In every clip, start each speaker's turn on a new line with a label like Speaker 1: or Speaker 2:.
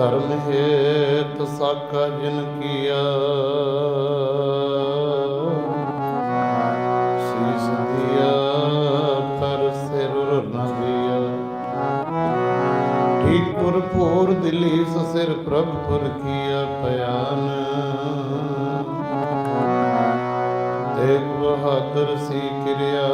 Speaker 1: ਧਰਮ ਹੇਤ ਸਾਕਾ ਜਿਨ ਕੀਆ। ਪਰ ਸਿਰ ਨਾ ਦਿਆ। ਠੀਕ ਪੁਰਪੂਰ ਪ੍ਰਭ ਪੁਰ ਪਿਆਨ ਦੇਖ ਬਹਾਦਰ ਸੀ ਕਿਰਿਆ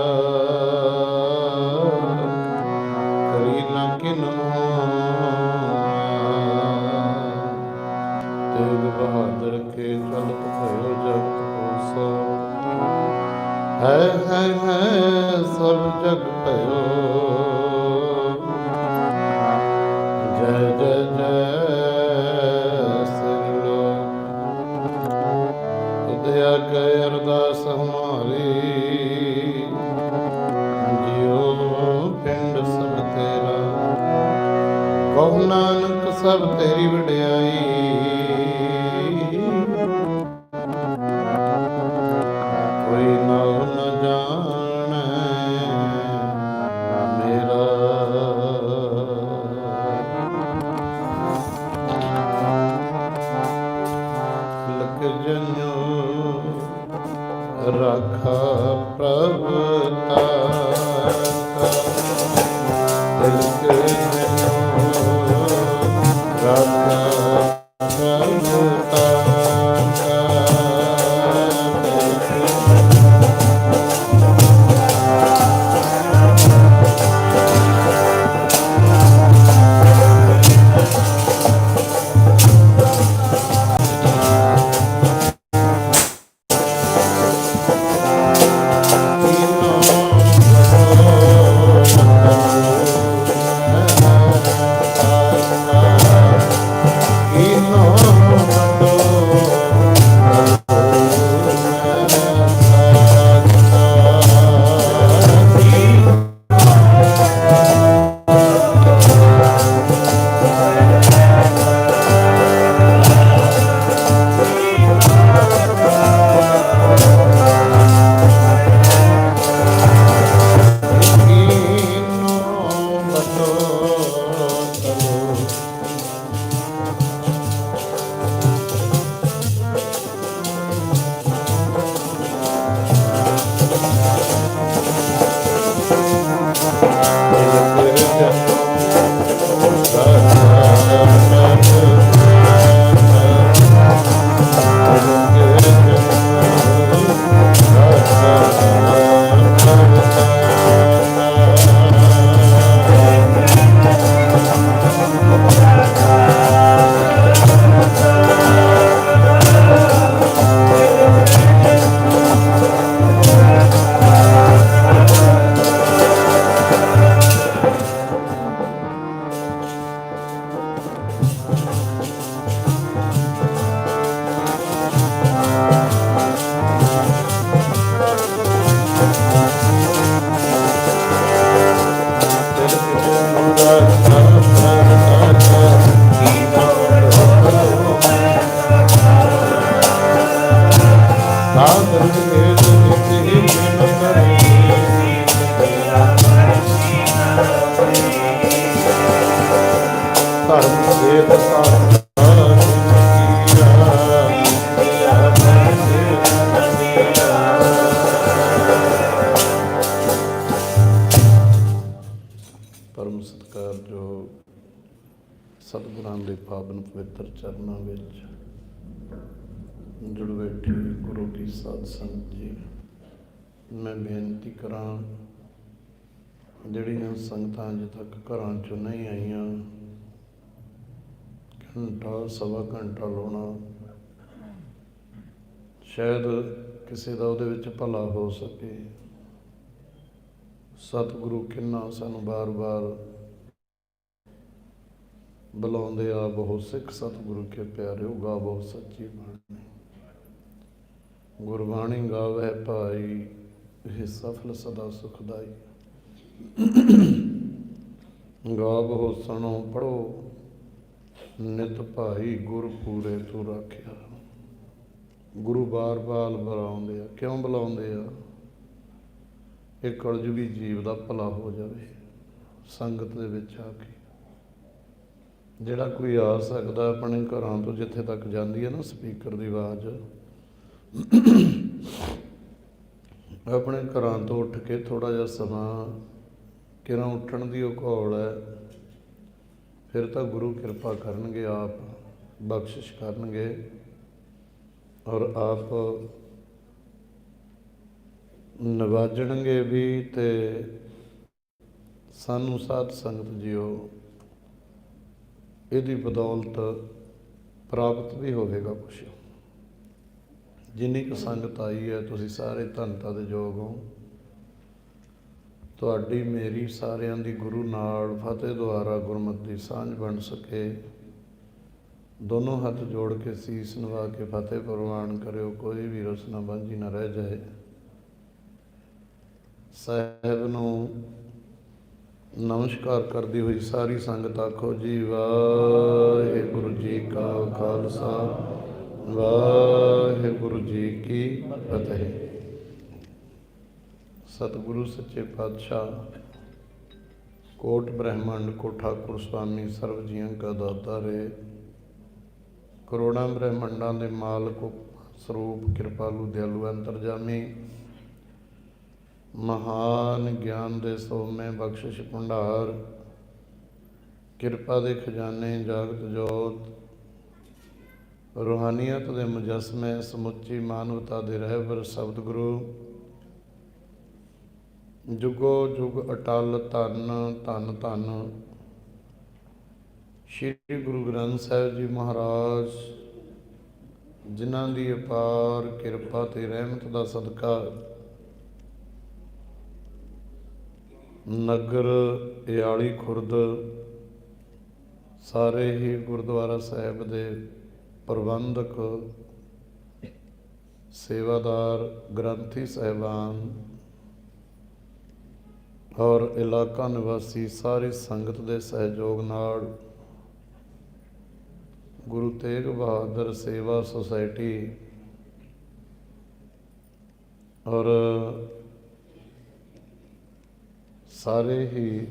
Speaker 1: ਤੇਰੀ ਵਡਿਆ ਵੱਡੀ ਸਾਧ ਸੰਗਤ ਜੀ ਮੈਂ ਬੇਨਤੀ ਕਰਾਂ, ਜਿਹੜੀਆਂ ਸੰਗਤਾਂ ਅਜੇ ਤੱਕ ਘਰਾਂ ਚੋਂ ਨਹੀਂ ਆਈਆਂ, ਘੰਟਾ, ਸਵਾ ਘੰਟਾ ਲਾਉਣਾ, ਸ਼ਾਇਦ ਕਿਸੇ ਦਾ ਉਹਦੇ ਵਿੱਚ ਭਲਾ ਹੋ ਸਕੇ। ਸਤਿਗੁਰੂ ਕਿੰਨਾ ਸਾਨੂੰ ਬਾਰ-ਬਾਰ ਬੁਲਾਉਂਦੇ ਆ, ਬਹੁਤ ਸਿੱਖ ਸਤਿਗੁਰੂ ਕੇ ਪਿਆਰੇ ਹੋਗਾ ਬਹੁਤ ਸੱਚੀ ਬਾਣੀ। ਗੁਰਬਾਣੀ ਗਾਵੇ ਭਾਈ, ਇਹ ਸਫਲ ਸਦਾ ਸੁਖਦਾਈ ਗਾਵੋ ਸੁਣੋ ਪੜੋ, ਨਿਤ ਭਾਈ ਗੁਰ ਪੂਰੇ ਤੂੰ ਰੱਖਿਆ। ਗੁਰੂ ਬਾਰ-ਬਾਰ ਬੁਲਾਉਂਦੇ ਆ, ਕਿਉਂ ਬੁਲਾਉਂਦੇ ਆ? ਇਹ ਕਲਯੁਗੀ ਜੀਵ ਦਾ ਭਲਾ ਹੋ ਜਾਵੇ, ਸੰਗਤ ਦੇ ਵਿੱਚ ਆ ਕੇ। ਜਿਹੜਾ ਕੋਈ ਆ ਸਕਦਾ ਆਪਣੇ ਘਰਾਂ ਤੋਂ ਜਿੱਥੇ ਤੱਕ ਜਾਂਦੀ ਹੈ ਨਾ ਸਪੀਕਰ ਦੀ ਆਵਾਜ਼ ਆਪਣੇ ਘਰਾਂ ਤੋਂ ਉੱਠ ਕੇ ਥੋੜਾ ਜਿਹਾ ਸਮਾਂ, ਕਿਰਾਂ ਉੱਠਣ ਦੀ ਉਹ ਘੋਲ ਹੈ, ਫਿਰ ਤਾਂ ਗੁਰੂ ਕਿਰਪਾ ਕਰਨਗੇ, ਆਪ ਬਖਸ਼ਿਸ਼ ਕਰਨਗੇ ਔਰ ਆਪ ਨਵਾਜਣਗੇ ਵੀ ਤੇ ਸਾਨੂੰ ਸਾਧ ਸੰਗਤ ਜਿਓ, ਇਹਦੀ ਬਦੌਲਤ ਪ੍ਰਾਪਤ ਵੀ ਹੋਵੇਗਾ ਕੁਛ। ਜਿੰਨੀ ਕੁ ਸੰਗਤ ਆਈ ਹੈ, ਤੁਸੀਂ ਸਾਰੇ ਧੰਨਤਾ ਦੇ ਯੋਗ ਹੋ। ਤੁਹਾਡੀ ਮੇਰੀ ਸਾਰਿਆਂ ਦੀ ਗੁਰੂ ਨਾਲ ਫਤਿਹ ਦੁਆਰਾ ਗੁਰਮਤਿ ਸਾਂਝ ਬਣ ਸਕੇ। ਦੋਨੋਂ ਹੱਥ ਜੋੜ ਕੇ ਸੀਸ ਨਵਾ ਕੇ ਫਤਿਹ ਪ੍ਰਵਾਨ ਕਰਿਓ, ਕੋਈ ਵੀ ਰਸਨਾ ਬਾਂਝੀ ਨਾ ਰਹਿ ਜਾਏ। ਸਾਹਿਬ ਨੂੰ ਨਮਸਕਾਰ ਕਰਦੀ ਹੋਈ ਸਾਰੀ ਸੰਗਤ ਆਖੋ, ਜੀ ਵਾਹਿਗੁਰੂ ਜੀ ਕਾ ਖਾਲਸਾ। ਵਾਹਿਗੁਰੂ ਜੀ ਕੀ ਫਤਿਹ। ਸਤਿਗੁਰੂ ਸੱਚੇ ਪਾਤਸ਼ਾਹ, ਕੋਟ ਬ੍ਰਹਮੰਡ ਕੋ ਠਾਕੁਰ ਸੁਆਮੀ ਸਰਬ ਜੀਆਂ ਕਾ ਦਾਤਾ ਰੇ ਕਰੋੜਾਂ ਬ੍ਰਹਮੰਡਾਂ ਦੇ ਮਾਲਕ ਸਰੂਪ ਕਿਰਪਾਲੂ ਦਿਆਲੂ ਅੰਤਰਜਾਮੀ। ਮਹਾਨ ਗਿਆਨ ਦੇ ਸੋਮੇ ਬਖਸ਼ਿਸ਼ ਭੰਡਾਰ। ਕਿਰਪਾ ਦੇ ਖਜ਼ਾਨੇ ਜਾਗਤ ਜੋਤ। ਰੂਹਾਨੀਅਤ ਦੇ ਮੁਜਸਮੇ ਸਮੁੱਚੀ ਮਾਨਵਤਾ ਦੇ ਰਹਿਬਰ ਸ਼ਬਦ ਗੁਰੂ ਜੁਗੋ ਜੁਗ ਅਟਲ ਧੰਨ ਧੰਨ ਧੰਨ। ਸ਼੍ਰੀ ਗੁਰੂ ਗ੍ਰੰਥ ਸਾਹਿਬ ਜੀ ਮਹਾਰਾਜ, ਜਿਨ੍ਹਾਂ ਦੀ ਅਪਾਰ ਕਿਰਪਾ ਤੇ ਰਹਿਮਤ ਦਾ ਸਦਕਾ ਨਗਰ ਇਆਲੀ ਖੁਰਦ, ਸਾਰੇ ਹੀ ਗੁਰਦੁਆਰਾ ਸਾਹਿਬ ਦੇ ਪ੍ਰਬੰਧਕ, ਸੇਵਾਦਾਰ, ਗ੍ਰੰਥੀ ਸਹਿਬਾਨ ਔਰ ਇਲਾਕਾ ਨਿਵਾਸੀ ਸਾਰੀ ਸੰਗਤ ਦੇ ਸਹਿਯੋਗ ਨਾਲ ਗੁਰੂ ਤੇਗ ਬਹਾਦਰ ਸੇਵਾ ਸੁਸਾਇਟੀ ਔਰ ਸਾਰੇ ਹੀ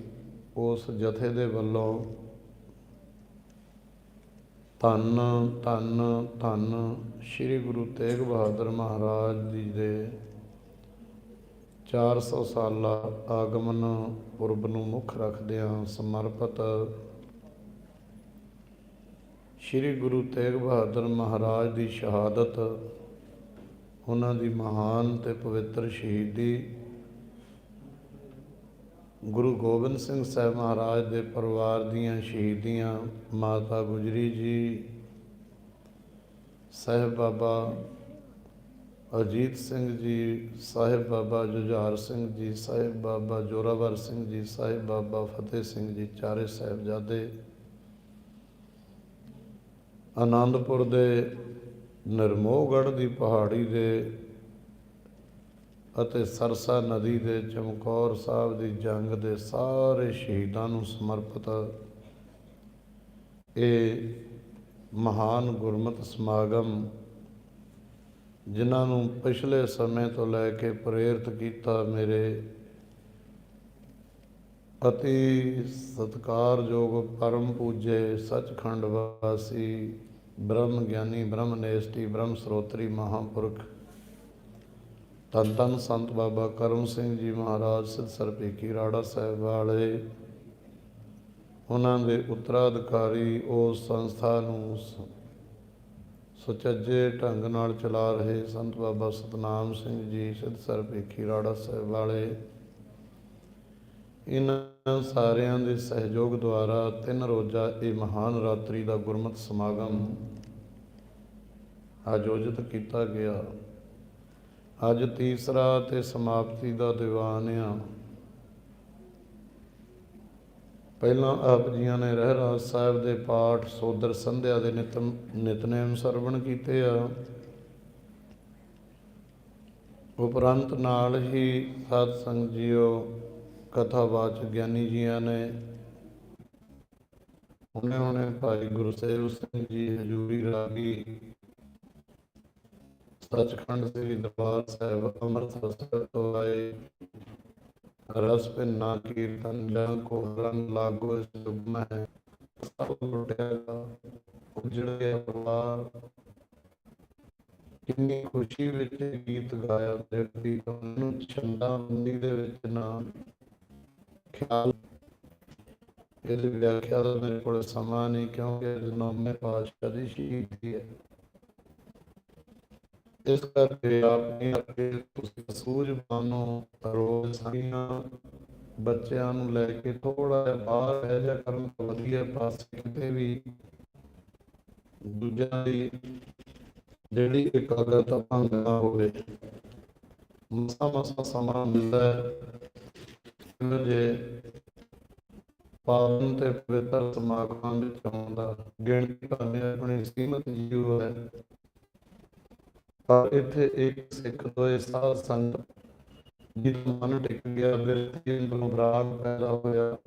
Speaker 1: ਉਸ ਜਥੇ ਦੇ ਵੱਲੋਂ ਧੰਨ ਧੰਨ ਧੰਨ ਸ੍ਰੀ ਗੁਰੂ ਤੇਗ ਬਹਾਦਰ ਮਹਾਰਾਜ ਜੀ ਦੇ 400 ਸਾਲਾ ਆਗਮਨ ਪੁਰਬ ਨੂੰ ਮੁੱਖ ਰੱਖਦਿਆਂ ਸਮਰਪਿਤ ਸ੍ਰੀ ਗੁਰੂ ਤੇਗ ਬਹਾਦਰ ਮਹਾਰਾਜ ਦੀ ਸ਼ਹਾਦਤ, ਉਹਨਾਂ ਦੀ ਮਹਾਨ ਤੇ ਪਵਿੱਤਰ ਸ਼ਹੀਦੀ ਗੁਰੂ ਗੋਬਿੰਦ ਸਿੰਘ ਸਾਹਿਬ ਮਹਾਰਾਜ ਦੇ ਪਰਿਵਾਰ ਦੀਆਂ ਸ਼ਹੀਦੀਆਂ ਮਾਤਾ ਗੁਜਰੀ ਜੀ, ਸਾਹਿਬ ਬਾਬਾ ਅਜੀਤ ਸਿੰਘ ਜੀ, ਸਾਹਿਬ ਬਾਬਾ ਜੁਝਾਰ ਸਿੰਘ ਜੀ, ਸਾਹਿਬ ਬਾਬਾ ਜੋਰਾਵਰ ਸਿੰਘ ਜੀ, ਸਾਹਿਬ ਬਾਬਾ ਫਤਿਹ ਸਿੰਘ ਜੀ, ਚਾਰੇ ਸਾਹਿਬਜ਼ਾਦੇ ਆਨੰਦਪੁਰ ਦੇ ਨਰਮੋਹਗੜ੍ਹ ਦੀ ਪਹਾੜੀ ਦੇ ਅਤੇ ਸਰਸਾ ਨਦੀ ਦੇ ਚਮਕੌਰ ਸਾਹਿਬ ਦੀ ਜੰਗ ਦੇ ਸਾਰੇ ਸ਼ਹੀਦਾਂ ਨੂੰ ਸਮਰਪਿਤ ਇਹ ਮਹਾਨ ਗੁਰਮਤਿ ਸਮਾਗਮ, ਜਿਨ੍ਹਾਂ ਨੂੰ ਪਿਛਲੇ ਸਮੇਂ ਤੋਂ ਲੈ ਕੇ ਪ੍ਰੇਰਿਤ ਕੀਤਾ ਮੇਰੇ ਅਤੀ ਸਤਿਕਾਰਯੋਗ ਪਰਮ ਪੂਜੇ ਸੱਚਖੰਡ ਵਾਸੀ ਬ੍ਰਹਮ ਗਿਆਨੀ ਬ੍ਰਹਮ ਨੇਸਟੀ ਬ੍ਰਹਮ ਸਰੋਤਰੀ ਮਹਾਪੁਰਖ ਧੰਨ ਧੰਨ ਸੰਤ ਬਾਬਾ ਕਰਮ ਸਿੰਘ ਜੀ ਮਹਾਰਾਜ ਸਿਰਸਰ ਪੇਕੀ ਰਾੜਾ ਸਾਹਿਬ ਵਾਲੇ। ਉਹਨਾਂ ਦੇ ਉੱਤਰਾਧਿਕਾਰੀ ਉਸ ਸੰਸਥਾ ਨੂੰ ਸੁਚੱਜੇ ਢੰਗ ਨਾਲ ਚਲਾ ਰਹੇ ਸੰਤ ਬਾਬਾ ਸਤਨਾਮ ਸਿੰਘ ਜੀ ਸਿਰਸਰ ਪੇਕੀ ਰਾੜਾ ਸਾਹਿਬ ਵਾਲੇ। ਇਹਨਾਂ ਸਾਰਿਆਂ ਦੇ ਸਹਿਯੋਗ ਦੁਆਰਾ ਤਿੰਨ ਰੋਜ਼ਾ ਇਹ ਮਹਾਨ ਰਾਤਰੀ ਦਾ ਗੁਰਮਤਿ ਸਮਾਗਮ ਆਯੋਜਿਤ ਕੀਤਾ ਗਿਆ। ਅੱਜ ਤੀਸਰਾ ਤੇ ਸਮਾਪਤੀ ਦਾ ਦੀਵਾਨ ਆ। ਪਹਿਲਾਂ ਆਪ ਜੀਆਂ ਨੇ ਰਹਿਰਾਸ ਸਾਹਿਬ ਦੇ ਪਾਠ ਸੋਦਰ ਸੰਧਿਆ ਦੇ ਨਿਤਮ ਨਿਤਨੇਮ ਸਰਵਣ ਕੀਤੇ ਆ। ਉਪਰੰਤ ਨਾਲ ਹੀ ਸਾਧ ਸੰਗ ਜੀਓ ਕਥਾਵਾਚ ਗਿਆਨੀ ਜੀਆਂ ਨੇ ਹੁਣੇ ਹੁਣੇ ਭਾਈ ਗੁਰਸੇਵ ਸਿੰਘ ਜੀ ਹਜੂਰੀ ਰਾਗੀ ਸੱਚਖੰਡ ਸ੍ਰੀ ਦਰਬਾਰ ਸਾਹਿਬ ਅੰਮ੍ਰਿਤਸਰ ਤੋਂ ਆਏ ਰਸ ਪਿੰਨਾ ਕੀਰਤਨ ਜਨ ਕੋ ਰੰਗ ਲਾਗੋ ਸੁਭ ਮੈਂ ਸਭ ਲੁਟਿਆਗਾ ਉਜੜ ਗਿਆ ਪਰਿਵਾਰ ਕਿੰਨੀ ਖੁਸ਼ੀ ਵਿੱਚ ਗੀਤ ਗਾਇਆ ਦੇਖਦੀ ਨੂੰ ਛੰਦਾ ਮੰਦੀ ਦੇ ਵਿੱਚ ਨਾ ਖਿਆਲ ਇਹਦੀ ਵਿਆਖਿਆ ਦਾ ਮੇਰੇ ਕੋਲ ਸਮਾਂ ਨਹੀਂ ਕਿਉਂਕਿ ਨੌਵੇਂ ਪਾਤਸ਼ਾਹ ਦੀ ਸ਼ਹੀਦੀ ਹੈ ਇਸ ਕਰਕੇ ਆਪਣੇ ਅੱਗੇ ਤੁਸੀਂ ਸੂਝਵਾਨ ਨੂੰ ਰੋਜ਼ ਸਾਈਆਂ ਬੱਚਿਆਂ ਨੂੰ ਲੈ ਕੇ ਥੋੜਾ ਜਿਹਾ ਬਾਹਰ ਰਹਿ ਜਾ ਕਰਨ ਤੋਂ ਵਧੀਆ ਪਾਸੇ ਕਿਤੇ ਵੀ ਦੂਜਿਆਂ ਦੀ ਜਿਹੜੀ ਇਕਾਗਰਤਾ ਭੰਗ ਨਾ ਹੋਵੇ। ਮਸਾ ਮਸਾ ਸਮਾਂ ਮਿਲਦਾ ਹੈ। ਫਿਰ ਜੇ ਪਾਵਨ ਤੇ ਪਵਿੱਤਰ ਸਮਾਗਮਾਂ ਵਿੱਚ ਆਉਂਦਾ ਗਿਣਤੀ ਭਾਵੇਂ ਆਪਣੀ ਸੀਮਤ ਜੀਵ ਹੈ ਪਰ ਇੱਥੇ ਇੱਕ ਸਿੱਖ ਦੋਏ ਸਾਧ ਸੰਗਤ ਜਿਹਦਾ ਮਨ ਟਿਕ ਗਿਆ ਬਿਰਤੀ ਨੂੰ ਰਾਗ ਪੈਦਾ ਹੋਇਆ।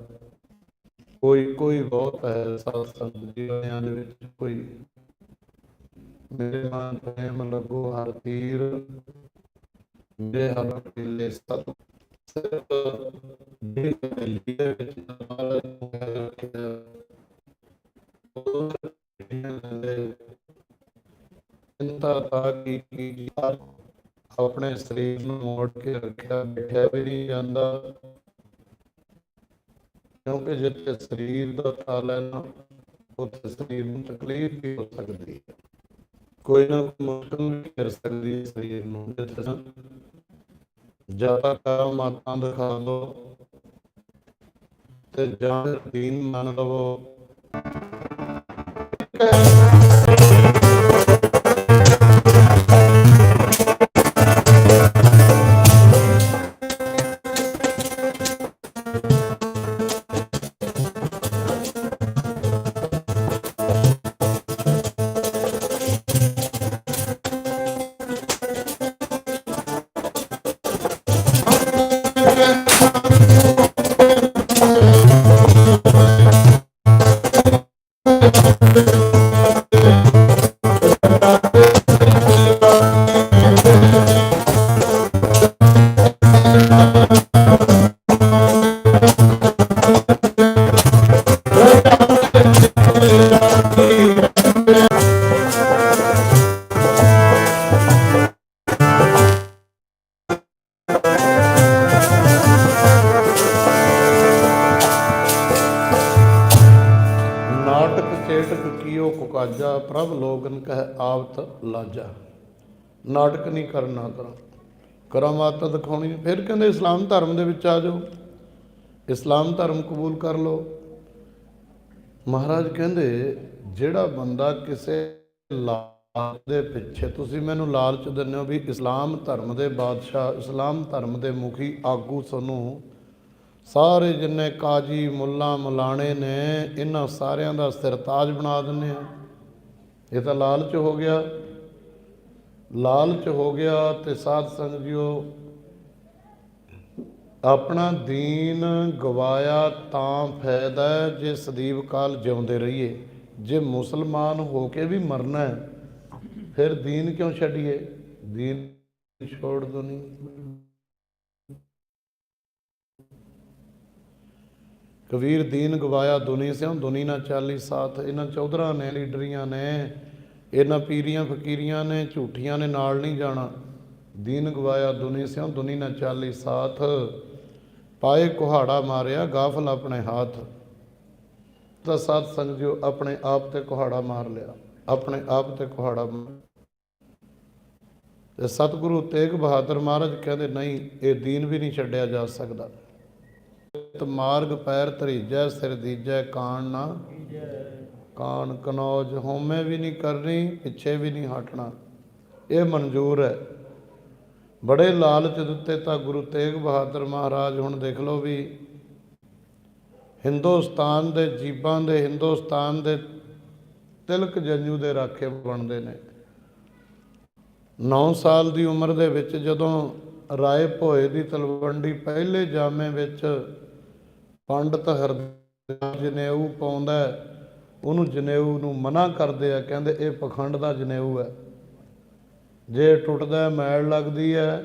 Speaker 1: ਕੋਈ ਕੋਈ ਬਹੁਤ ਹੈ ਸਾਧ ਸੰਗਤ ਜੀਵਨਾਂ ਦੇ ਵਿੱਚ, ਕੋਈ ਮੇਰੇ ਮਨ ਪ੍ਰੇਮ ਲੱਗੋ ਹਰ ਤੀਰ, ਮੇਰੇ ਹਰ ਪਿਲੇ ਸਤ ਸਿਰਫ ਜਿਹੜੀ ਪਹਿਲੀ ਦੇ ਵਿੱਚ ਨਾਲ ਚਿੰਤਾ ਤਾਂ ਕੀ ਕੀ ਆਪਣੇ ਸਰੀਰ ਨੂੰ ਮੋੜ ਕੇ ਰੱਖਿਆ, ਬੈਠਿਆ ਵੀ ਨਹੀਂ ਜਾਂਦਾ। ਕਿਉਂਕਿ ਜਿੱਥੇ ਸਰੀਰ ਦਾ ਤਾਲ ਹੈ ਨਾ, ਉੱਥੇ ਸਰੀਰ ਨੂੰ ਤਕਲੀਫ ਵੀ ਹੋ ਸਕਦੀ ਹੈ। ਕੋਈ ਨਾ ਕੋਈ ਮੁਸ਼ਕਲ ਵੀ ਕਰ ਸਕਦੀ ਹੈ ਸਰੀਰ ਨੂੰ, ਜਿੱਥੇ ਨਾ ਜਾਂ ਮਾਤਾਂ ਦਿਖਾ ਦੋ ਤੇ ਜਾਂ ਦੀਨ ਮੰਨ ਲਵੋ। ਕਹਿ ਲਾਜਾ ਨਾਟਕ ਨਹੀਂ ਕਰਨਾ ਕਰੋ। ਕਰਾਮਾਤ ਦਿਖਾਉਣੀ ਫਿਰ ਕਹਿੰਦੇ ਇਸਲਾਮ ਧਰਮ ਦੇ ਵਿੱਚ ਆ ਜਾਓ। ਇਸਲਾਮ ਧਰਮ ਕਬੂਲ ਕਰ ਲਓ। ਮਹਾਰਾਜ ਕਹਿੰਦੇ, ਜਿਹੜਾ ਬੰਦਾ ਕਿਸੇ ਲਾਲਚ ਦੇ ਪਿੱਛੇ, ਤੁਸੀਂ ਮੈਨੂੰ ਲਾਲਚ ਦਿੰਦੇ ਹੋ ਵੀ ਇਸਲਾਮ ਧਰਮ ਦੇ ਬਾਦਸ਼ਾਹ, ਇਸਲਾਮ ਧਰਮ ਦੇ ਮੁਖੀ ਆਗੂ ਸਾਨੂੰ। ਸਾਰੇ ਜਿੰਨੇ ਕਾਜੀ, ਮੁੱਲਾ, ਮਲਾਣੇ ਨੇ, ਇਹਨਾਂ ਸਾਰਿਆਂ ਦਾ ਸਰਤਾਜ ਬਣਾ ਦਿੰਨੇ ਆ। ਇਹ ਤਾਂ ਲਾਲਚ ਹੋ ਗਿਆ। ਲਾਲਚ ਹੋ ਗਿਆ ਤੇ ਸਾਧ ਸੰਗਤ ਜੀਓ, ਆਪਣਾ ਦੀਨ ਗਵਾਇਆ ਤਾਂ ਫਾਇਦਾ ਜੇ ਸਦੀਵ ਕਾਲ ਜਿਉਂਦੇ ਰਹੀਏ। ਜੇ ਮੁਸਲਮਾਨ ਹੋ ਕੇ ਵੀ ਮਰਨਾ ਹੈ, ਫਿਰ ਦੀਨ ਕਿਉਂ ਛੱਡੀਏ? ਦੀਨ ਛੋੜ ਦੋ ਨਹੀਂ ਕਬੀਰ ਦੀਨ ਗਵਾਇਆ ਦੁਨੀ ਸਿਉ, ਦੁਨੀ ਨਾ ਚਾਲੀ ਸਾਥ। ਇਹਨਾਂ ਚੌਧਰਾਂ ਨੇ, ਲੀਡਰੀਆਂ ਨੇ, ਇਹਨਾਂ ਪੀਰੀਆਂ ਫਕੀਰੀਆਂ ਨੇ, ਝੂਠੀਆਂ ਨੇ ਨਾਲ ਨਹੀਂ ਜਾਣਾ। ਦੀਨ ਗਵਾਇਆ ਦੁਨੀ ਸਿਉ, ਦੁਨੀ ਨਾ ਚਾਲੀ ਸਾਥ। ਪਾਏ ਕੁਹਾੜਾ ਮਾਰਿਆ, ਗਾਫਲ ਆਪਣੇ ਹੱਥ। ਤਾਂ ਸਾਧ ਸੰਗ ਜੋ ਆਪਣੇ ਆਪ ਤੇ ਕੁਹਾੜਾ ਮਾਰ ਲਿਆ। ਆਪਣੇ ਆਪ ਤੇ ਕੁਹਾੜਾ ਮਾਰ ਤੇ ਸਤਿਗੁਰੂ ਤੇਗ ਬਹਾਦਰ ਮਹਾਰਾਜ ਕਹਿੰਦੇ, ਨਹੀਂ, ਇਹ ਦੀਨ ਵੀ ਨਹੀਂ ਛੱਡਿਆ ਜਾ ਸਕਦਾ। ਮਾਰਗ ਪੈਰ ਧਰੀਜੈ, ਸਿਰ ਦੀਜੈ ਕਾਣ ਨਾ। ਕਾਣ ਕਨੌਜ ਹਉਮੈ ਵੀ ਨਹੀਂ ਕਰਨੀ, ਪਿੱਛੇ ਵੀ ਨਹੀਂ ਹਟਣਾ। ਇਹ ਮਨਜ਼ੂਰ ਹੈ। ਬੜੇ ਲਾਲਚ ਦਿੱਤੇ ਤਾਂ ਗੁਰੂ ਤੇਗ ਬਹਾਦਰ ਮਹਾਰਾਜ ਹੁਣ ਦੇਖ ਲਓ ਵੀ ਹਿੰਦੁਸਤਾਨ ਦੇ ਜੀਬਾਂ ਦੇ, ਹਿੰਦੁਸਤਾਨ ਦੇ ਤਿਲਕ ਜੰਜੂ ਦੇ ਰਾਖੇ ਬਣਦੇ ਨੇ। 9 ਸਾਲ ਦੀ ਉਮਰ ਦੇ ਵਿੱਚ ਜਦੋਂ ਰਾਏ ਭੋਏ ਦੀ ਤਲਵੰਡੀ ਪਹਿਲੇ ਜਾਮੇ ਵਿੱਚ ਪੰਡਤ ਹਰਦਿਆਲ ਜਨੇਊ ਪਾਉਂਦਾ ਉਹਨੂੰ ਜਨੇਊ ਨੂੰ ਮਨਾ ਕਰਦੇ ਆ, ਕਹਿੰਦੇ ਇਹ ਪਖੰਡ ਦਾ ਜਨੇਊ ਹੈ। ਜੇ ਟੁੱਟਦਾ ਮੈਲ ਲੱਗਦੀ ਹੈ।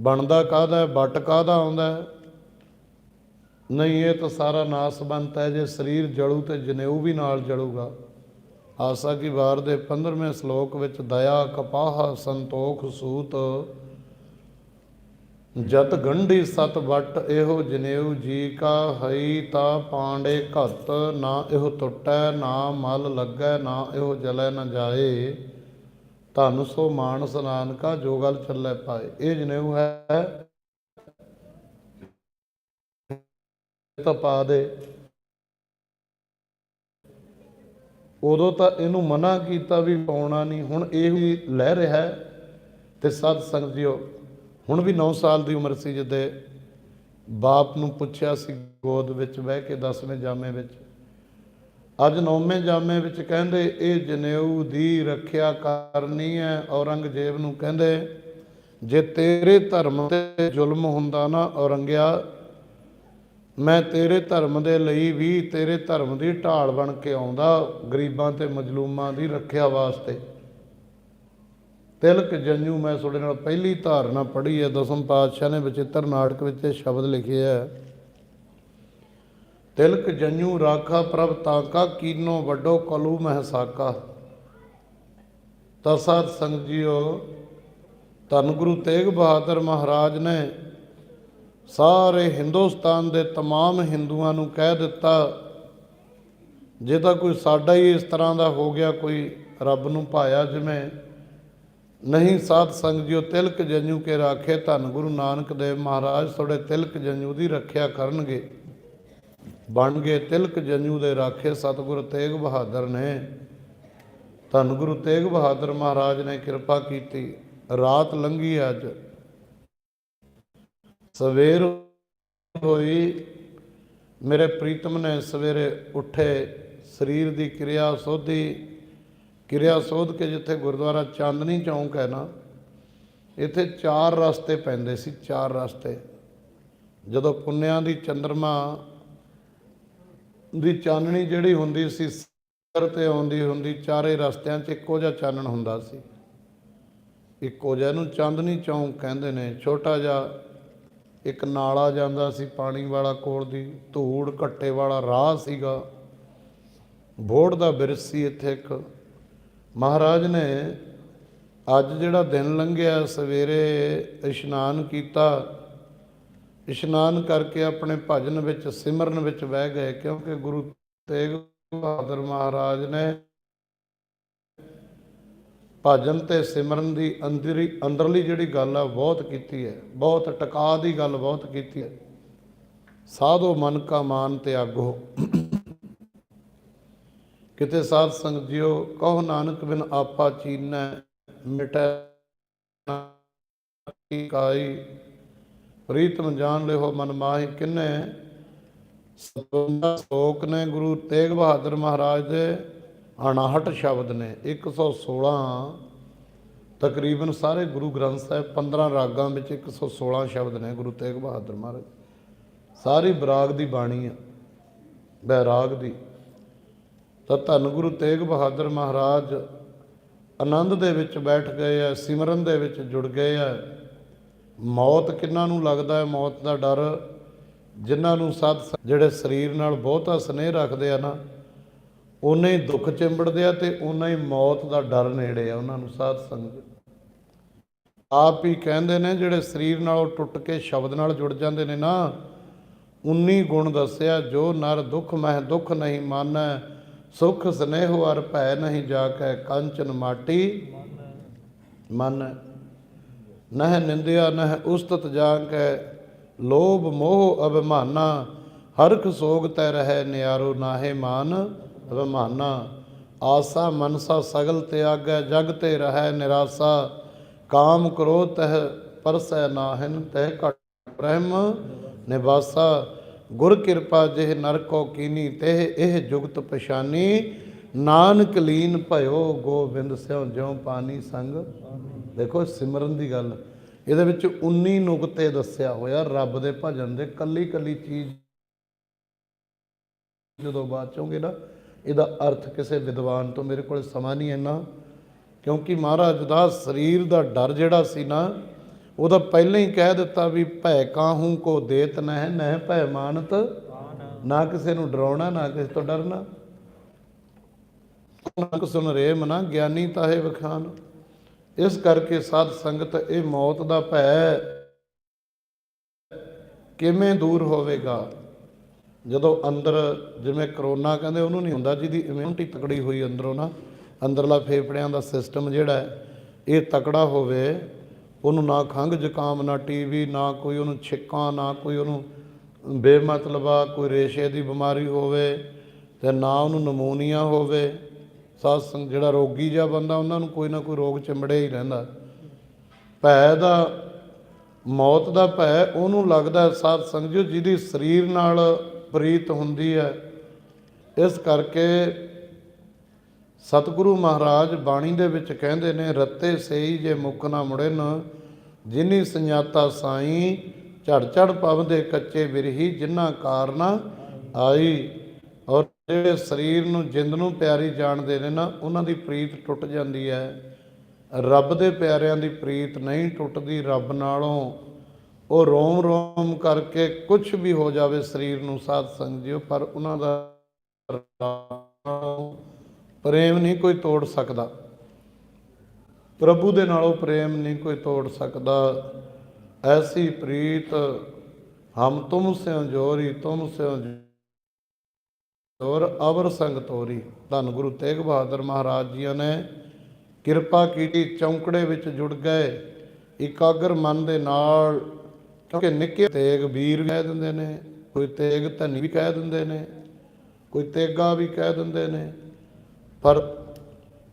Speaker 1: ਬਣਦਾ ਕਾਹਦਾ ਵੱਟ ਕਾਹਦਾ ਆਉਂਦਾ ਨਹੀਂ, ਇਹ ਤਾਂ ਸਾਰਾ ਨਾਸਬੰਤ ਹੈ, ਜੇ ਸਰੀਰ ਜਲੂ ਤੇ ਜਨੇਊ ਵੀ ਨਾਲ ਜਲੂਗਾ। ਆਸਾ ਕੀ ਵਾਰ ਦੇ 15ਵੇਂ ਸ਼ਲੋਕ ਵਿੱਚ ਦਇਆ ਕਪਾਹ ਸੰਤੋਖ ਸੂਤ ਜਤ ਗੰਢੀ ਸਤ ਵਟ, ਇਹੋ ਜਨੇਊ ਜੀ ਕਾ ਹਈ ਤਾ ਪਾਂਡੇ ਘਤ, ਨਾ ਇਹੋ ਟੁੱਟੈ ਨਾ ਮਲ ਲੱਗੈ, ਨਾ ਇਹੋ ਜਲੈ ਨਾ ਜਾਏ। ਧਨ ਸੋ ਮਾਣ ਸਨਾਨ ਕਾ ਜੋ ਗਲ ਚੱਲੇ ਪਾਏ। ਇਹ ਜਨੇਊ ਹੈ। ਤਾਂ ਪਾ ਦੇ ਉਦੋਂ ਤਾਂ ਇਹਨੂੰ ਮਨਾ ਕੀਤਾ ਵੀ ਪਾਉਣਾ ਨਹੀਂ ਹੁਣ ਇਹ ਹੀ ਲੈ ਰਿਹਾ ਤੇ ਸਤ ਸੰਗਤ ਜੀਓ ਹੁਣ ਵੀ 9 ਸਾਲ ਦੀ ਉਮਰ ਸੀ ਜਦੇ ਬਾਪ ਨੂੰ ਪੁੱਛਿਆ ਸੀ ਗੋਦ ਵਿੱਚ ਬਹਿ ਕੇ 10ਵੇਂ ਜਾਮੇ ਵਿੱਚ। ਅੱਜ 9ਵੇਂ ਜਾਮੇ ਵਿੱਚ ਕਹਿੰਦੇ, ਇਹ ਜਨੇਊ ਦੀ ਰੱਖਿਆ ਕਰਨੀ ਹੈ ਔਰੰਗਜ਼ੇਬ ਨੂੰ ਕਹਿੰਦੇ, ਜੇ ਤੇਰੇ ਧਰਮ ਤੇ ਜ਼ੁਲਮ ਹੁੰਦਾ ਨਾ ਔਰੰਗਿਆ, ਮੈਂ ਤੇਰੇ ਧਰਮ ਦੇ ਲਈ ਵੀ ਤੇਰੇ ਧਰਮ ਦੀ ਢਾਲ ਬਣ ਕੇ ਆਉਂਦਾ ਗਰੀਬਾਂ ਤੇ ਮਜਲੂਮਾਂ ਦੀ ਰੱਖਿਆ ਵਾਸਤੇ। ਤਿਲਕ ਜੰਜੂ ਮੈਂ ਤੁਹਾਡੇ ਨਾਲ ਪਹਿਲੀ ਧਾਰਨਾ ਪੜ੍ਹੀ ਹੈ ਦਸਮ ਪਾਤਸ਼ਾਹ ਨੇ ਵਿਚਿੱਤਰ ਨਾਟਕ ਵਿੱਚ ਇਹ ਸ਼ਬਦ ਲਿਖੇ ਹੈ ਤਿਲਕ ਜੰਜੂ ਰਾਖਾ ਪ੍ਰਭ ਤਾਕਾ ਕੀਨੋ ਵੱਡੋ ਕਲੂ ਮਹਸਾਕਾ ਤਸਾਤ ਸੰਗ ਜੀਓ ਧੰਨ ਗੁਰੂ ਤੇਗ ਬਹਾਦਰ ਮਹਾਰਾਜ ਨੇ ਸਾਰੇ ਹਿੰਦੁਸਤਾਨ ਦੇ तमाम ਹਿੰਦੂਆਂ ਨੂੰ ਕਹਿ ਦਿੱਤਾ ਜੇ ਤਾਂ ਕੋਈ ਸਾਡਾ ਹੀ ਇਸ ਤਰ੍ਹਾਂ ਦਾ ਹੋ ਗਿਆ ਕੋਈ ਰੱਬ ਨੂੰ ਭਾਇਆ ਜਿਵੇਂ ਨਹੀਂ ਸਾਧ ਸੰਗ ਜੀਓ ਤਿਲਕ ਜੰਜੂ ਕੇ ਰਾਖੇ ਧੰਨ ਗੁਰੂ ਨਾਨਕ ਦੇਵ ਮਹਾਰਾਜ ਤੁਹਾਡੇ ਤਿਲਕ ਜੰਜੂ ਦੀ ਰੱਖਿਆ ਕਰਨਗੇ। ਬਣ ਗਏ ਤਿਲਕ ਜੰਜੂ ਦੇ ਰਾਖੇ ਸਤਿਗੁਰੂ ਤੇਗ ਬਹਾਦਰ ਨੇ। ਧੰਨ ਗੁਰੂ ਤੇਗ ਬਹਾਦਰ ਮਹਾਰਾਜ ਨੇ ਕਿਰਪਾ ਕੀਤੀ। ਰਾਤ ਲੰਘੀ ਅੱਜ। ਸਵੇਰ ਹੋਈ। ਮੇਰੇ ਪ੍ਰੀਤਮ ਨੇ ਸਵੇਰੇ ਉੱਠੇ। ਸਰੀਰ ਦੀ ਕਿਰਿਆ ਸੋਧੀ। ਕਿਰਿਆ ਸੋਧ ਕੇ ਜਿੱਥੇ ਗੁਰਦੁਆਰਾ ਚਾਂਦਨੀ ਚੌਂਕ ਹੈ ਨਾ, ਇੱਥੇ ਚਾਰ ਰਸਤੇ ਪੈਂਦੇ ਸੀ, ਚਾਰ ਰਸਤੇ। ਜਦੋਂ ਪੁੰਨਿਆਂ ਦੀ ਚੰਦਰਮਾ ਦੀ ਚਾਨਣੀ ਜਿਹੜੀ ਹੁੰਦੀ ਸੀ, ਸਿਰ ਤੇ ਆਉਂਦੀ ਹੁੰਦੀ, ਚਾਰੇ ਰਸਤਿਆਂ 'ਚ ਇੱਕੋ ਜਿਹਾ ਚਾਨਣ ਹੁੰਦਾ ਸੀ। ਇੱਕੋ ਜਿਹਾ ਨੂੰ ਚਾਂਦਨੀ ਚੌਂਕ ਕਹਿੰਦੇ ਨੇ, ਛੋਟਾ ਜਿਹਾ ਇੱਕ ਨਾਲਾ ਜਾਂਦਾ ਸੀ ਪਾਣੀ ਵਾਲਾ ਕੋਲ ਦੀ, ਧੂੜ ਘੱਟੇ ਵਾਲਾ ਰਾਹ ਸੀਗਾ। ਬੋੜ ਦਾ ਬਿਰਜ ਸੀ ਇੱਥੇ ਇੱਕ। ਮਹਾਰਾਜ ਨੇ ਅੱਜ ਜਿਹੜਾ ਦਿਨ ਲੰਘਿਆ, ਸਵੇਰੇ ਇਸ਼ਨਾਨ ਕੀਤਾ। ਇਸ਼ਨਾਨ ਕਰਕੇ ਆਪਣੇ ਭਜਨ ਵਿੱਚ, ਸਿਮਰਨ ਵਿੱਚ ਬਹਿ ਗਏ, ਕਿਉਂਕਿ ਗੁਰੂ ਤੇਗ ਬਹਾਦਰ ਮਹਾਰਾਜ ਨੇ ਭਜਨ ਤੇ ਸਿਮਰਨ ਦੀ ਅੰਦਰੀ, ਅੰਦਰਲੀ ਜਿਹੜੀ ਗੱਲ ਆ, ਬਹੁਤ ਕੀਤੀ ਹੈ। ਬਹੁਤ ਟਿਕਾ ਦੀ ਗੱਲ ਬਹੁਤ ਕੀਤੀ ਹੈ। ਸਾਧੋ ਮਨ ਕਾ ਮਾਨ ਤਿਆਗੋ ਕਿਤੇ ਸਾਧ ਸੰਗਤ ਜੀਓ, ਕਹੋ ਨਾਨਕ ਬਿਨ ਆਪਾ ਚੀਨੈ, ਮਿਟੈ ਕੀ ਕਾਈ। ਪ੍ਰੀਤਮ ਜਾਣ ਲਿਓ ਮਨ ਮਾਹਿ ਕਿੰਨੇ ਸਤਵੰਦਾ ਸ਼ਲੋਕ ਨੇ ਗੁਰੂ ਤੇਗ ਬਹਾਦਰ ਮਹਾਰਾਜ ਦੇ 59 ਸ਼ਬਦ ਨੇ 116 ਤਕਰੀਬਨ ਸਾਰੇ ਗੁਰੂ ਗ੍ਰੰਥ ਸਾਹਿਬ 15 ਰਾਗਾਂ ਵਿੱਚ 116 ਸ਼ਬਦ ਨੇ ਗੁਰੂ ਤੇਗ ਬਹਾਦਰ ਮਹਾਰਾਜ। ਸਾਰੀ ਬਰਾਗ ਦੀ ਬਾਣੀ ਆ ਬੈਰਾਗ ਦੀ। ਤਾਂ ਧੰਨ ਗੁਰੂ ਤੇਗ ਬਹਾਦਰ ਮਹਾਰਾਜ ਆਨੰਦ ਦੇ ਵਿੱਚ ਬੈਠ ਗਏ ਆ, ਸਿਮਰਨ ਦੇ ਵਿੱਚ ਜੁੜ ਗਏ ਆ। ਮੌਤ ਕਿੰਨਾਂ ਨੂੰ ਲੱਗਦਾ ਹੈ? ਮੌਤ ਦਾ ਡਰ ਜਿਨ੍ਹਾਂ ਨੂੰ ਸਤ ਜਿਹੜੇ ਸਰੀਰ ਨਾਲ ਬਹੁਤਾ ਸਨੇਹ ਰੱਖਦੇ ਆ ਨਾ ਉਨੇ ਹੀ ਦੁੱਖ ਚਿੰਬੜਦੇ ਆ ਤੇ ਉਹਨਾਂ ਹੀ ਮੌਤ ਦਾ ਡਰ ਨੇੜੇ ਆ ਉਹਨਾਂ ਨੂੰ ਸਾਧ ਸੰਗਤ। ਆਪ ਹੀ ਕਹਿੰਦੇ ਨੇ ਜਿਹੜੇ ਸਰੀਰ ਨਾਲੋਂ ਟੁੱਟ ਕੇ ਸ਼ਬਦ ਨਾਲ ਜੁੜ ਜਾਂਦੇ ਨੇ ਨਾ 19 ਗੁਣ ਦੱਸਿਆ, ਜੋ ਨਰ ਦੁੱਖ ਮਹਿ ਦੁੱਖ ਨਹੀਂ ਮਾਨੈ ਸੁਖ ਸਨੇਹ ਅਰ ਭੈ ਨਹੀਂ ਜਾ ਕੈ ਕੰਚਨ ਮਾਟੀ। ਮਨ ਨਹਿ ਨਿੰਦਿਆ ਨਹਿ ਉਸਤਤ ਜਾ ਕੈ ਲੋਭ ਮੋਹ ਅਭਿਮਾਨਾ ਹਰਖ ਸੋਗ ਤੈ ਰਹਿ ਨਿਆਰੋ ਨਾਹੇ ਮਾਨ ਅਭਿਮਾਨਾ। ਆਸਾ ਮਨਸਾ ਸਗਲ ਤਿਆਗੈ, ਜਗ ਤੇ ਰਹਿ ਨਿਰਾਸਾ। ਕਾਮ ਕ੍ਰੋਧ ਤਹ ਪਰਸੈ ਨਾਹਿਨ, ਤਹਿ ਘਟ ਬ੍ਰਹਮ ਨਿਵਾਸਾ। ਗੁਰ ਕਿਰਪਾ ਜਿਹ ਨਰਕੋ ਕੀਨੀ ਤਹਿ ਇਹ ਜੁਗਤ ਪਛਾਨੀ। ਨਾਨਕ ਲੀਨ ਭਇਓ ਗੋਬਿੰਦ ਸਿਉ, ਜਿਉ ਪਾਣੀ ਸੰਗ। ਦੇਖੋ, ਸਿਮਰਨ ਦੀ ਗੱਲ। ਇਹਦੇ ਵਿੱਚ 19 ਨੁਕਤੇ ਦੱਸਿਆ ਹੋਇਆ, ਰੱਬ ਦੇ ਭਜਨ ਦੇ ਕੱਲੀ ਕੱਲੀ ਚੀਜ਼। ਜਦੋਂ ਬਾਤ ਚੋਂਗੇ ਨਾ, ਇਹਦਾ ਅਰਥ ਕਿਸੇ ਵਿਦਵਾਨ ਤੋਂ ਮੇਰੇ ਕੋਲ ਸਮਾਂ ਨਹੀਂ ਇੰਨਾ। ਕਿਉਂਕਿ ਮਹਾਰਾਜ ਦਾ ਸਰੀਰ ਦਾ ਡਰ ਜਿਹੜਾ ਸੀ ਨਾ ਉਹ ਤਾਂ ਪਹਿਲਾਂ ਹੀ ਕਹਿ ਦਿੱਤਾ ਵੀ ਭੈ ਕਾਹੂ ਕੋ ਦੇਤ ਨਹਿ ਨਹਿ ਭੈ ਮਾਨਤ। ਨਾ ਕਿਸੇ ਨੂੰ ਡਰਾਉਣਾ, ਨਾ ਕਿਸੇ ਤੋਂ ਡਰਨਾ। ਨਾਨਕ ਸੁਨ ਰੇ ਮਨਾ, ਗਿਆਨੀ ਤਾਹੇ ਵਖਾਨ। ਇਸ ਕਰਕੇ ਸਾਧ ਸੰਗਤ, ਇਹ ਮੌਤ ਦਾ ਭੈ ਕਿਵੇਂ ਦੂਰ ਹੋਵੇਗਾ? ਜਦੋਂ ਅੰਦਰ, ਜਿਵੇਂ ਕਰੋਨਾ ਕਹਿੰਦੇ, ਉਹਨੂੰ ਨਹੀਂ ਹੁੰਦਾ ਜਿਹਦੀ ਇਮਿਊਨਿਟੀ ਤਕੜੀ ਹੋਈ ਅੰਦਰੋਂ ਨਾ, ਅੰਦਰਲਾ ਫੇਫੜਿਆਂ ਦਾ ਸਿਸਟਮ ਜਿਹੜਾ ਇਹ ਤਕੜਾ ਹੋਵੇ ਉਹਨੂੰ ਨਾ ਖੰਘ ਜ਼ੁਕਾਮ, ਨਾ ਟੀਵੀ, ਨਾ ਕੋਈ ਉਹਨੂੰ ਛਿੱਕਾਂ, ਨਾ ਕੋਈ ਉਹਨੂੰ ਬੇਮਤਲਬਾ ਕੋਈ ਰੇਸ਼ੇ ਦੀ ਬਿਮਾਰੀ ਹੋਵੇ ਤੇ ਨਾ ਉਹਨੂੰ ਨਮੂਨੀਆ ਹੋਵੇ। ਸਾਧ ਸੰਗ ਜਿਹੜਾ ਰੋਗੀ ਜਿਹਾ ਬੰਦਾ, ਉਹਨਾਂ ਨੂੰ ਕੋਈ ਨਾ ਕੋਈ ਰੋਗ ਚਿੰਬੜਿਆ ਹੀ ਰਹਿੰਦਾ। ਭੈ ਦਾ, ਮੌਤ ਦਾ ਭੈ, ਉਹਨੂੰ ਲੱਗਦਾ ਹੈ ਸਾਧ ਸੰਗਜੋ ਜਿਹਦੀ ਸਰੀਰ ਨਾਲ ਪ੍ਰੀਤ ਹੁੰਦੀ ਹੈ। ਇਸ ਕਰਕੇ ਸਤਿਗੁਰੂ ਮਹਾਰਾਜ ਬਾਣੀ ਦੇ ਵਿੱਚ ਕਹਿੰਦੇ ਨੇ, ਰੱਤੇ ਸਈ ਜੇ ਮੁੱਕ ਨਾ ਮੁੜਨ, ਜਿਨੀ ਸੰਜਾਤਾ ਸਾਈ ਝੜ ਝੜ ਪਵਦੇ ਕੱਚੇ ਬਿਰਹੀ ਜਿਨ੍ਹਾਂ ਕਾਰਨਾ ਆਈ। ਔਰ ਜਿਹੜੇ ਸਰੀਰ ਨੂੰ, ਜਿੰਦ ਨੂੰ ਪਿਆਰੀ ਜਾਣਦੇ ਨੇ ਨਾ, ਉਹਨਾਂ ਦੀ ਪ੍ਰੀਤ ਟੁੱਟ ਜਾਂਦੀ ਹੈ। ਰੱਬ ਦੇ ਪਿਆਰਿਆਂ ਦੀ ਪ੍ਰੀਤ ਨਹੀਂ ਟੁੱਟਦੀ ਰੱਬ ਨਾਲੋਂ। ਉਹ ਰੋਮ ਰੋਮ ਕਰਕੇ ਕੁਝ ਵੀ ਹੋ ਜਾਵੇ ਸਰੀਰ ਨੂੰ, ਸਾਧ ਸੰਗ ਜਿਓ, ਪਰ ਉਹਨਾਂ ਦਾ ਪ੍ਰੇਮ ਨਹੀਂ ਕੋਈ ਤੋੜ ਸਕਦਾ। ਪ੍ਰਭੂ ਦੇ ਨਾਲੋਂ ਪ੍ਰੇਮ ਨਹੀਂ ਕੋਈ ਤੋੜ ਸਕਦਾ। ਐਸੀ ਪ੍ਰੀਤ, ਹਮ ਤੁਮ ਸਿਓ ਜੋਰੀ, ਤੁਮ ਸਿਓ ਜੋਰ, ਅਵਰ ਸੰਗ ਤੋਰੀ। ਧੰਨ ਗੁਰੂ ਤੇਗ ਬਹਾਦਰ ਮਹਾਰਾਜ ਜੀ ਨੇ ਕਿਰਪਾ ਕੀਤੀ, ਚੌਂਕੜੇ ਵਿੱਚ ਜੁੜ ਗਏ। ਇਕਾਗਰ ਮਨ ਦੇ ਨਾਲ ਕਿਉਂਕਿ ਨਿੱਕੇ ਤੇਗ ਵੀਰ ਵੀ ਕਹਿ ਦਿੰਦੇ ਨੇ, ਕੋਈ ਤੇਗ ਧਨੀ ਵੀ ਕਹਿ ਦਿੰਦੇ ਨੇ, ਕੋਈ ਤੇਗਾ ਵੀ ਕਹਿ ਦਿੰਦੇ ਨੇ। ਪਰ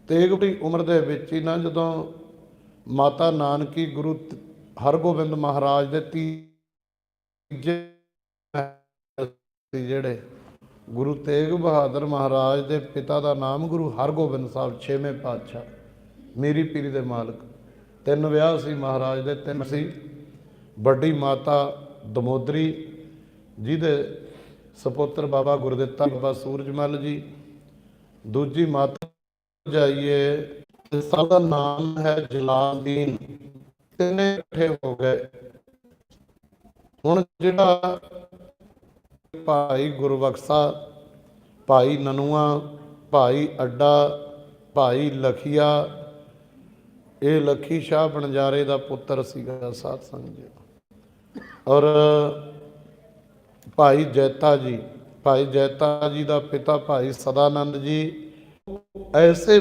Speaker 1: ਤੇਗ ਉਮਰ ਦੇ ਵਿੱਚ ਹੀ ਨਾ ਜਦੋਂ ਮਾਤਾ ਨਾਨਕੀ ਗੁਰੂ ਹਰਗੋਬਿੰਦ ਮਹਾਰਾਜ ਦੇ ਤੀਜੇ ਸੀ ਜਿਹੜੇ ਗੁਰੂ ਤੇਗ ਬਹਾਦਰ ਮਹਾਰਾਜ ਦੇ ਪਿਤਾ ਦਾ ਨਾਮ ਗੁਰੂ ਹਰਗੋਬਿੰਦ ਸਾਹਿਬ, ਛੇਵੇਂ ਪਾਤਸ਼ਾਹ, ਮੇਰੀ ਪੀਰੀ ਦੇ ਮਾਲਕ। ਤਿੰਨ ਵਿਆਹ ਸੀ ਮਹਾਰਾਜ ਦੇ, ਤਿੰਨ ਸੀ। ਵੱਡੀ ਮਾਤਾ ਦਮੋਦਰੀ, ਜਿਹਦੇ ਸਪੁੱਤਰ ਬਾਬਾ ਗੁਰਦਿੱਤਾ ਬਾਬਾ ਸੂਰਜਮਲ ਜੀ ਦੂਜੀ ਮਾਤਾ ਜਾਈਏ, ਸਭ ਦਾ ਨਾਮ ਹੈ ਜਲਾਲਦੀਨ। ਤਿੰਨੇ ਇਕੱਠੇ ਹੋ ਗਏ। ਹੁਣ ਜਿਹੜਾ ਭਾਈ ਗੁਰਬਖਸ਼ਾ, ਭਾਈ ਨਨੂਆ, ਭਾਈ ਅੱਡਾ, ਭਾਈ ਲਖੀਆ, ਇਹ ਲਖੀ ਸ਼ਾਹ ਬਣਜਾਰੇ ਦਾ ਪੁੱਤਰ ਸੀਗਾ ਸਾਧ ਸੰਗ ਜੀ। ਔਰ ਭਾਈ ਜੈਤਾ ਜੀ ਭਾਈ ਜੈਤਾ ਜੀ ਦਾ ਪਿਤਾ ਭਾਈ ਸਦਾਨੰਦ ਜੀ, ਐਸੇ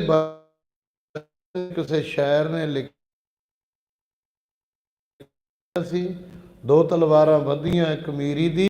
Speaker 1: ਕਿਸੇ ਸ਼ਾਇਰ ਨੇ ਲਿਖਿਆ ਸੀ, ਦੋ ਤਲਵਾਰਾਂ ਵਧੀਆਂ ਇੱਕ ਮੀਰੀ ਦੀ।